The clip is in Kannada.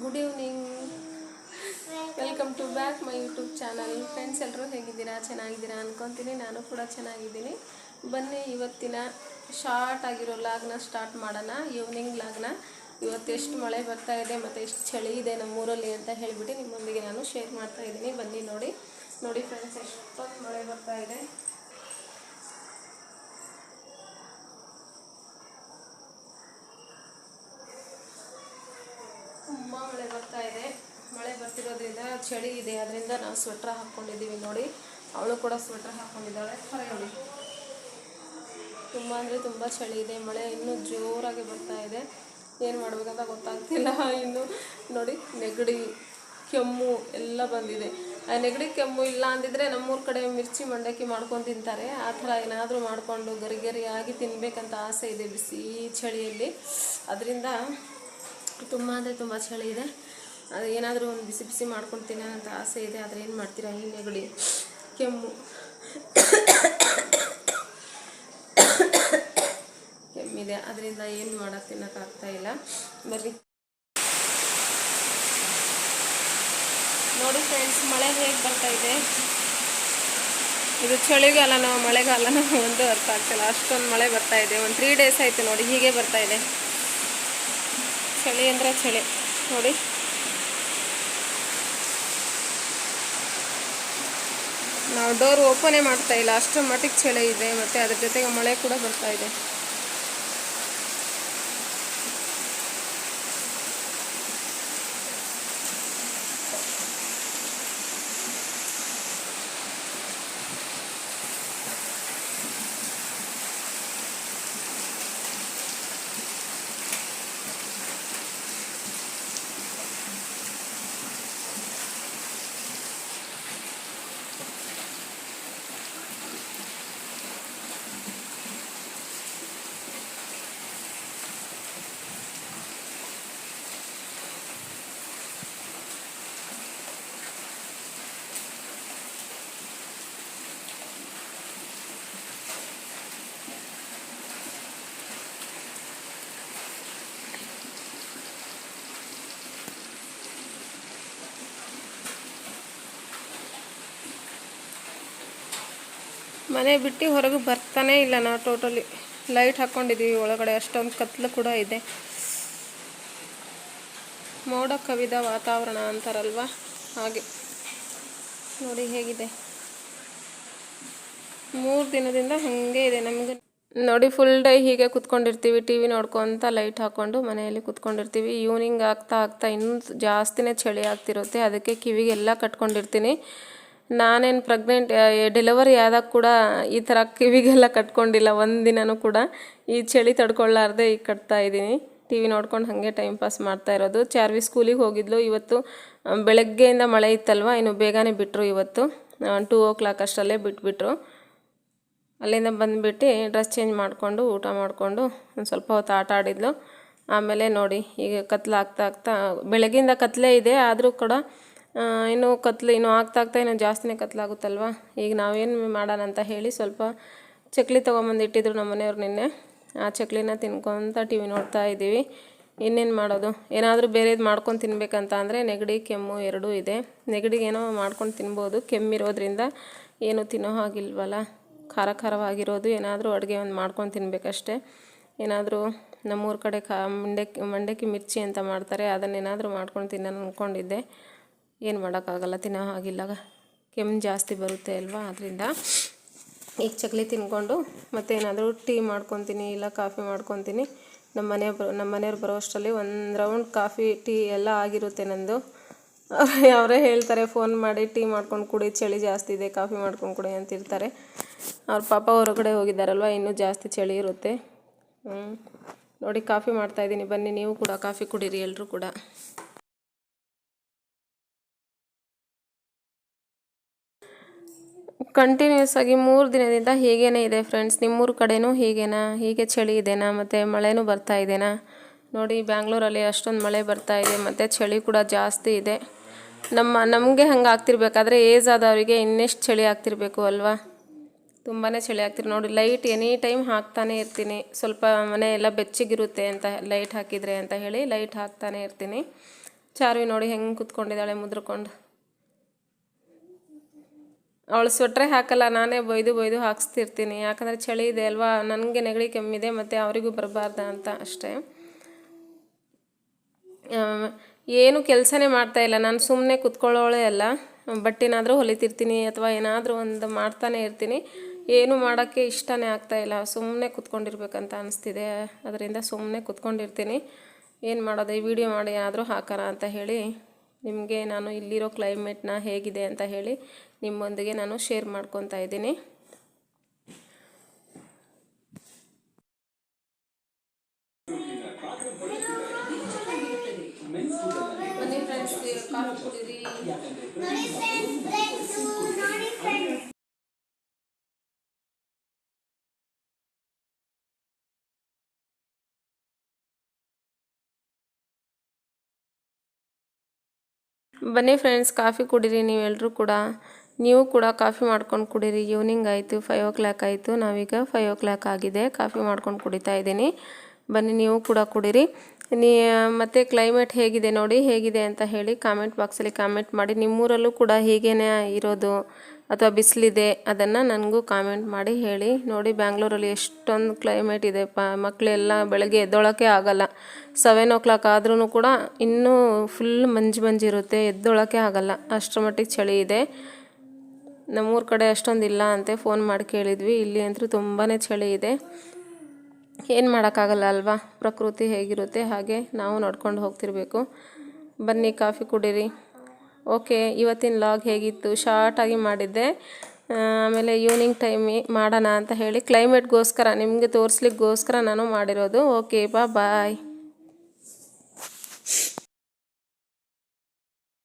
Good evening welcome to back my YouTube channel friends ಎಲ್ಲರೂ ಹೇಗಿದ್ದೀರಾ? ಚೆನ್ನಾಗಿದ್ದೀರಾ ಅನ್ಕೊತೀನಿ. ನಾನು ಕೂಡ ಚೆನ್ನಾಗಿದ್ದೀನಿ. ಬನ್ನಿ, ಇವತ್ತಿನ ಶಾರ್ಟ್ ಆಗಿರೋ ಲಾಗ್ನ ಸ್ಟಾರ್ಟ್ ಮಾಡೋಣ. ಈವ್ನಿಂಗ್ ಲಾಗ್ನ ಇವತ್ತು ಎಷ್ಟು ಮಳೆ ಬರ್ತಾ ಇದೆ ಮತ್ತು ಎಷ್ಟು ಚಳಿ ಇದೆ ನಮ್ಮೂರಲ್ಲಿ ಅಂತ ಹೇಳಿಬಿಟ್ಟು ನಿಮ್ಮೊಂದಿಗೆ ನಾನು ಶೇರ್ ಮಾಡ್ತಾ ಇದ್ದೀನಿ. ಬನ್ನಿ ನೋಡಿ. ನೋಡಿ ಫ್ರೆಂಡ್ಸ್ ಎಷ್ಟೊಂದು ಮಳೆ ಬರ್ತಾ ಇದೆ ತುಂಬ ಮಳೆ ಬರ್ತಾ ಇದೆ. ಮಳೆ ಬರ್ತಿರೋದ್ರಿಂದ ಚಳಿ ಇದೆ. ಅದರಿಂದ ನಾವು ಸ್ವೆಟ್ರ್ ಹಾಕ್ಕೊಂಡಿದ್ದೀವಿ ನೋಡಿ. ಅವಳು ಕೂಡ ಸ್ವೆಟ್ರ್ ಹಾಕ್ಕೊಂಡಿದ್ದಾಳೆ ಹೊರಗಡೆ. ತುಂಬ ಅಂದರೆ ತುಂಬ ಚಳಿ ಇದೆ. ಮಳೆ ಇನ್ನೂ ಜೋರಾಗಿ ಬರ್ತಾ ಇದೆ. ಏನು ಮಾಡಬೇಕಂತ ಗೊತ್ತಾಗ್ತಿಲ್ಲ. ಇನ್ನು ನೋಡಿ, ನೆಗಡಿ, ಕೆಮ್ಮು ಎಲ್ಲ ಬಂದಿದೆ. ಆ ನೆಗಡಿ, ಕೆಮ್ಮು ಇಲ್ಲ ಅಂದಿದ್ರೆ ನಮ್ಮೂರ ಕಡೆ ಮಿರ್ಚಿ ಮಂಡಕ್ಕಿ ಮಾಡ್ಕೊಂಡು ತಿಂತಾರೆ. ಆ ಥರ ಏನಾದರೂ ಮಾಡಿಕೊಂಡು ಗರಿ ಗರಿಯಾಗಿ ತಿನ್ನಬೇಕಂತ ಆಸೆ ಇದೆ ಬಿಸಿ ಚಳಿಯಲ್ಲಿ. ಅದರಿಂದ ತುಂಬ ಅಂದರೆ ತುಂಬ ಚಳಿ ಇದೆ. ಅದು ಏನಾದರೂ ಒಂದು ಬಿಸಿ ಬಿಸಿ ಮಾಡ್ಕೊಂಡು ಅಂತ ಆಸೆ ಇದೆ, ಆದರೆ ಏನು ಮಾಡ್ತೀರಾ? ಈ ನೆಗಡಿ, ಕೆಮ್ಮು. ಕೆಮ್ಮಿದೆ. ಅದರಿಂದ ಏನು ಮಾಡೋಕ್ಕೆ ತಿನ್ನೋಕ್ಕಾಗ್ತಾ ಇಲ್ಲ. ಬರ್ರಿ. ನೋಡಿ ಫ್ರೆಂಡ್ಸ್ ಮಳೆ ಹೇಗೆ ಬರ್ತಾ ಇದೆ? ಇದು ಚಳಿಗಾಲನೋ ಮಳೆಗಾಲನೋ ಒಂದು ಅರ್ಥ ಆಗ್ತಿಲ್ಲ. ಅಷ್ಟೊಂದು ಮಳೆ ಬರ್ತಾ ಇದೆ. ಒಂದು ತ್ರೀ ಡೇಸ್ ಆಯಿತು ನೋಡಿ, ಹೀಗೆ ಬರ್ತಾ ಇದೆ. ಚಳಿ ಅಂದರೆ ಚಳಿ. ನೋಡಿ. ನಾವು ಡೋರ್ ಓಪನೇ ಮಾಡ್ತಾ ಇಲ್ಲ. ಅಷ್ಟರ ಮಟ್ಟಿಗೆ ಚಳಿ ಇದೆ, ಮತ್ತು ಅದ್ರ ಜೊತೆಗೆ ಮಳೆ ಕೂಡ ಬರ್ತಾ ಇದೆ. ಮನೆ ಬಿಟ್ಟು ಹೊರಗೆ ಬರ್ತಾನೆ ಇಲ್ಲ ನಾವು ಟೋಟಲಿ ಲೈಟ್ ಹಾಕ್ಕೊಂಡಿದ್ದೀವಿ ಒಳಗಡೆ, ಅಷ್ಟೊಂದು ಕತ್ಲು ಕೂಡ ಇದೆ. ಮೋಡ ಕವಿದ ವಾತಾವರಣ ಅಂತಾರಲ್ವ? ಹಾಗೆ. ನೋಡಿ ಹೇಗಿದೆ. ಮೂರು ದಿನದಿಂದ ಹಾಗೆ ಇದೆ ನಮಗೆ. ನೋಡಿ ಫುಲ್ ಡೇ ಹೀಗೆ ಕುತ್ಕೊಂಡಿರ್ತೀವಿ ಟಿ ವಿ ನೋಡ್ಕೊತ ಲೈಟ್ ಹಾಕ್ಕೊಂಡು ಮನೆಯಲ್ಲಿ ಕುತ್ಕೊಂಡಿರ್ತೀವಿ. ಈವ್ನಿಂಗ್ ಆಗ್ತಾ ಆಗ್ತಾ ಇನ್ನೂ ಜಾಸ್ತಿನೇ ಚಳಿ ಆಗ್ತಿರುತ್ತೆ. ಅದಕ್ಕೆ ಕಿವಿಗೆಲ್ಲ ಕಟ್ಕೊಂಡಿರ್ತೀನಿ. ನಾನೇನು ಪ್ರೆಗ್ನೆಂಟ್ ಡೆಲಿವರಿ ಆದಾಗ ಕೂಡ ಈ ಥರ ಕಿವಿಗೆಲ್ಲ ಕಟ್ಕೊಂಡಿಲ್ಲ ದಿನವೂ ಕೂಡ ಈ ಚಳಿ ತಡ್ಕೊಳ್ಳಾರ್ದೆ ಈಗ ಕಟ್ತಾ ಇದ್ದೀನಿ. ಟಿ ವಿ ನೋಡ್ಕೊಂಡು ಹಾಗೆ ಟೈಮ್ ಪಾಸ್ ಮಾಡ್ತಾ ಇರೋದು. ಚಾರ್ವಿ ಸ್ಕೂಲಿಗೆ ಹೋಗಿದ್ಲು. ಇವತ್ತು ಬೆಳಗ್ಗೆಯಿಂದ ಮಳೆ ಇತ್ತಲ್ವ? ಇನ್ನು ಬೇಗನೆ ಬಿಟ್ಟರು ಇವತ್ತು. ಟೂ ಓ ಕ್ಲಾಕ್ ಅಷ್ಟರಲ್ಲೇ ಬಿಟ್ಬಿಟ್ರು. ಅಲ್ಲಿಂದ ಬಂದುಬಿಟ್ಟು ಡ್ರೆಸ್ ಚೇಂಜ್ ಮಾಡಿಕೊಂಡು, ಊಟ ಮಾಡಿಕೊಂಡು ಒಂದು ಸ್ವಲ್ಪ ಹೊತ್ತು ಆಟ ಆಡಿದ್ಲು. ಆಮೇಲೆ ನೋಡಿ, ಈಗ ಕತ್ಲು ಆಗ್ತಾ ಆಗ್ತಾ ಬೆಳಗ್ಗಿಂದ ಕತ್ಲೇ ಇದೆ. ಆದರೂ ಕೂಡ ಇನ್ನೂ ಕತ್ಲು ಇನ್ನೂ ಆಗ್ತಾ ಆಗ್ತಾ ಇನ್ನೂ ಜಾಸ್ತಿನೇ ಕತ್ಲಾಗುತ್ತಲ್ವ? ಈಗ ನಾವೇನು ಮಾಡೋಣ ಅಂತ ಹೇಳಿ ಸ್ವಲ್ಪ ಚಕ್ಲಿ ತೊಗೊಂಬಂದು ಇಟ್ಟಿದ್ರು ನಮ್ಮ ಮನೆಯವ್ರು ನಿನ್ನೆ. ಆ ಚಕ್ಲಿನ ತಿನ್ಕೊತ ಟಿ ವಿ ನೋಡ್ತಾ ಇದ್ದೀವಿ. ಇನ್ನೇನು ಮಾಡೋದು? ಏನಾದರೂ ಬೇರೆದು ಮಾಡ್ಕೊಂಡು ತಿನ್ಬೇಕಂತ ಅಂದರೆ ನೆಗಡಿ, ಕೆಮ್ಮು ಎರಡೂ ಇದೆ. ನೆಗಡಿಗೆ ಏನೋ ಮಾಡ್ಕೊಂಡು ತಿನ್ಬೋದು. ಕೆಮ್ಮಿರೋದ್ರಿಂದ ಏನು ತಿನ್ನೋ ಹಾಗಿಲ್ವಲ್ಲ? ಖಾರ ಖಾರವಾಗಿರೋದು ಏನಾದರೂ ಅಡುಗೆ ಒಂದು ಮಾಡ್ಕೊಂಡು ತಿನ್ಬೇಕಷ್ಟೇ. ಏನಾದರೂ ನಮ್ಮೂರ ಕಡೆ ಕಾ ಮಂಡಕ್ಕಿ ಮಂಡಕ್ಕಿ ಮಿರ್ಚಿ ಅಂತ ಮಾಡ್ತಾರೆ. ಅದನ್ನೇನಾದರೂ ಮಾಡ್ಕೊಂಡು ತಿನ್ನೋಣ ಅಂದ್ಕೊಂಡಿದ್ದೆ ಏನು ಮಾಡೋಕ್ಕಾಗಲ್ಲ, ತಿನ್ನೋ ಹಾಗಿಲ್ಲ ಕೆಮ್ಮು ಜಾಸ್ತಿ ಬರುತ್ತೆ ಅಲ್ವಾ? ಅದರಿಂದ ಈಗ ಚಕ್ಲಿ ತಿನ್ಕೊಂಡು ಮತ್ತೆ ಏನಾದರೂ ಟೀ ಮಾಡ್ಕೊತೀನಿ ಇಲ್ಲ ಕಾಫಿ ಮಾಡ್ಕೊತೀನಿ. ನಮ್ಮ ಮನೆ ಬರೋ, ನಮ್ಮ ಮನೆಯವ್ರು ಬರೋ ಅಷ್ಟರಲ್ಲಿ ಒಂದು ರೌಂಡ್ ಕಾಫಿ, ಟೀ ಎಲ್ಲ ಆಗಿರುತ್ತೆ ನಂದು. ಅವರೇ ಹೇಳ್ತಾರೆ, ಫೋನ್ ಮಾಡಿ ಟೀ ಮಾಡ್ಕೊಂಡು ಕುಡಿ, ಚಳಿ ಜಾಸ್ತಿ ಇದೆ, ಕಾಫಿ ಮಾಡ್ಕೊಂಡು ಕುಡಿ ಅಂತಿರ್ತಾರೆ. ಅವ್ರ ಪಾಪ ಹೊರಗಡೆ ಹೋಗಿದ್ದಾರಲ್ವ, ಇನ್ನೂ ಜಾಸ್ತಿ ಚಳಿ ಇರುತ್ತೆ. ನೋಡಿ, ಕಾಫಿ ಮಾಡ್ತಾಯಿದ್ದೀನಿ ಬನ್ನಿ, ನೀವು ಕೂಡ ಕಾಫಿ ಕುಡೀರಿ ಎಲ್ಲರೂ ಕೂಡ. ಕಂಟಿನ್ಯೂಸ್ ಆಗಿ ಮೂರು ದಿನದಿಂದ ಹೀಗೇನೇ ಇದೆ ಫ್ರೆಂಡ್ಸ್ ನಿಮ್ಮೂರ ಕಡೆನೂ ಹೀಗೇನಾ? ಹೀಗೆ ಚಳಿ ಇದೆನಾ? ಮತ್ತು ಮಳೆನೂ ಬರ್ತಾ ಇದೆನಾ? ನೋಡಿ, ಬ್ಯಾಂಗ್ಳೂರಲ್ಲಿ ಅಷ್ಟೊಂದು ಮಳೆ ಬರ್ತಾ ಇದೆ, ಮತ್ತು ಚಳಿ ಕೂಡ ಜಾಸ್ತಿ ಇದೆ. ನಮ್ಮ, ನಮಗೆ ಹಂಗೆ ಆಗ್ತಿರ್ಬೇಕಾದ್ರೆ ಏಜ್ ಆದವರಿಗೆ ಇನ್ನೆಷ್ಟು ಚಳಿ ಆಗ್ತಿರ್ಬೇಕು ಅಲ್ವಾ? ತುಂಬಾ ಚಳಿ ಆಗ್ತಿರ್, ನೋಡಿ ಲೈಟ್ ಎನಿ ಟೈಮ್ ಹಾಕ್ತಾನೆ ಇರ್ತೀನಿ. ಸ್ವಲ್ಪ ಮನೆ ಎಲ್ಲ ಬೆಚ್ಚಗಿರುತ್ತೆ ಅಂತ ಲೈಟ್ ಹಾಕಿದರೆ ಅಂತ ಹೇಳಿ ಲೈಟ್ ಹಾಕ್ತಾನೆ ಇರ್ತೀನಿ. ಚಾರ್ವಿ ನೋಡಿ ಹೆಂಗೆ ಕುತ್ಕೊಂಡಿದ್ದಾಳೆ ಮುದ್ರಕೊಂಡು. ಅವಳು ಸ್ವೆಟ್ರೆ ಹಾಕಲ್ಲ, ನಾನೇ ಬೈದು ಬೈದು ಹಾಕ್ಸ್ತಿರ್ತೀನಿ. ಯಾಕಂದರೆ ಚಳಿ ಇದೆ ಅಲ್ವಾ? ನನಗೆ ನೆಗಡಿ ಕೆಮ್ಮಿದೆ, ಮತ್ತು ಅವರಿಗೂ ಬರಬಾರ್ದ ಅಂತ ಅಷ್ಟೇ. ಏನು ಕೆಲಸನೇ ಮಾಡ್ತಾ ಇಲ್ಲ. ನಾನು ಸುಮ್ಮನೆ ಕುತ್ಕೊಳ್ಳೋಳೆ ಅಲ್ಲ. ಬಟ್ಟೆನಾದರೂ ಹೊಲಿತಿರ್ತೀನಿ ಅಥವಾ ಏನಾದರೂ ಒಂದು ಮಾಡ್ತಾನೆ ಇರ್ತೀನಿ. ಏನು ಮಾಡೋಕ್ಕೆ ಇಷ್ಟನೇ ಆಗ್ತಾ ಇಲ್ಲ. ಸುಮ್ಮನೆ ಕುತ್ಕೊಂಡಿರ್ಬೇಕಂತ ಅನಿಸ್ತಿದೆ. ಅದರಿಂದ ಸುಮ್ಮನೆ ಕುತ್ಕೊಂಡಿರ್ತೀನಿ. ಏನು ಮಾಡೋದು? ಈ ವಿಡಿಯೋ ಮಾಡಿ ಏನಾದರೂ ಹಾಕೋಣ ಅಂತ ಹೇಳಿ ನಿಮಗೆ ನಾನು ಇಲ್ಲಿರೋ ಕ್ಲೈಮೇಟ್ನ ಹೇಗಿದೆ ಅಂತ ಹೇಳಿ ನಿಮ್ಮೊಂದಿಗೆ ನಾನು ಶೇರ್ ಮಾಡ್ಕೊತಾ ಇದ್ದೀನಿ. ಬನ್ನಿ ಫ್ರೆಂಡ್ಸ್ ಕಾಫಿ ಕುಡೀರಿ ನೀವೆಲ್ಲರೂ ಕೂಡ. ನೀವು ಕೂಡ ಕಾಫಿ ಮಾಡ್ಕೊಂಡು ಕುಡೀರಿ. ಈವ್ನಿಂಗ್ ಆಯಿತು ಫೈವ್ ಓ ಕ್ಲಾಕ್ ಆಯಿತು. ನಾವೀಗ ಫೈವ್ ಓ ಕ್ಲಾಕ್ ಆಗಿದೆ. ಕಾಫಿ ಮಾಡ್ಕೊಂಡು ಕುಡಿತಾ ಇದ್ದೀನಿ. ಬನ್ನಿ, ನೀವು ಕೂಡ ಕುಡೀರಿ. ನೀ, ಮತ್ತು ಕ್ಲೈಮೇಟ್ ಹೇಗಿದೆ ನೋಡಿ, ಹೇಗಿದೆ ಅಂತ ಹೇಳಿ ಕಾಮೆಂಟ್ ಬಾಕ್ಸಲ್ಲಿ ಕಾಮೆಂಟ್ ಮಾಡಿ. ನಿಮ್ಮೂರಲ್ಲೂ ಕೂಡ ಹೀಗೇನೆ ಇರೋದು. ಅಥವಾ ಬಿಸಿಲಿದೆ, ಅದನ್ನು ನನಗೂ ಕಾಮೆಂಟ್ ಮಾಡಿ ಹೇಳಿ. ನೋಡಿ, ಬ್ಯಾಂಗ್ಳೂರಲ್ಲಿ ಎಷ್ಟೊಂದು ಕ್ಲೈಮೇಟ್ ಇದೆ ಪ ಮಕ್ಕಳೆಲ್ಲ ಬೆಳಗ್ಗೆ ಎದ್ದೊಳಕ್ಕೆ ಆಗಲ್ಲ. ಸೆವೆನ್ ಓ ಕ್ಲಾಕ್ ಆದ್ರೂ ಕೂಡ ಇನ್ನೂ ಫುಲ್ ಮಂಜು ಮಂಜು ಇರುತ್ತೆ, ಎದ್ದೊಳಕ್ಕೆ ಆಗಲ್ಲ. ಅಷ್ಟರ ಮಟ್ಟಿಗೆ ಚಳಿ ಇದೆ. ನಮ್ಮೂರ ಕಡೆ ಅಷ್ಟೊಂದು ಇಲ್ಲ ಅಂತೆ ಫೋನ್ ಮಾಡಿ ಕೇಳಿದ್ವಿ. ಇಲ್ಲಿ ಅಂತೂ ತುಂಬಾ ಚಳಿ ಇದೆ. ಏನು ಮಾಡೋಕ್ಕಾಗಲ್ಲ ಅಲ್ವಾ? ಪ್ರಕೃತಿ ಹೇಗಿರುತ್ತೆ, ಹಾಗೆ ನಾವು ನಡ್ಕೊಂಡು ಹೋಗ್ತಿರ್ಬೇಕು. ಬನ್ನಿ, ಕಾಫಿ ಕುಡೀರಿ. ಓಕೆ, ಇವತ್ತಿನ ಲಾಗ್ ಹೇಗಿತ್ತು? ಶಾರ್ಟಾಗಿ ಮಾಡಿದ್ದೆ. ಆಮೇಲೆ ಈವ್ನಿಂಗ್ ಟೈಮ್ ಮಾಡೋಣ ಅಂತ ಹೇಳಿ ಕ್ಲೈಮೇಟ್ಗೋಸ್ಕರ ನಿಮಗೆ ತೋರಿಸ್ಲಿಕ್ಕೋಸ್ಕರ ನಾನು ಮಾಡಿರೋದು. ಓಕೆ ಬಾ ಬಾಯ್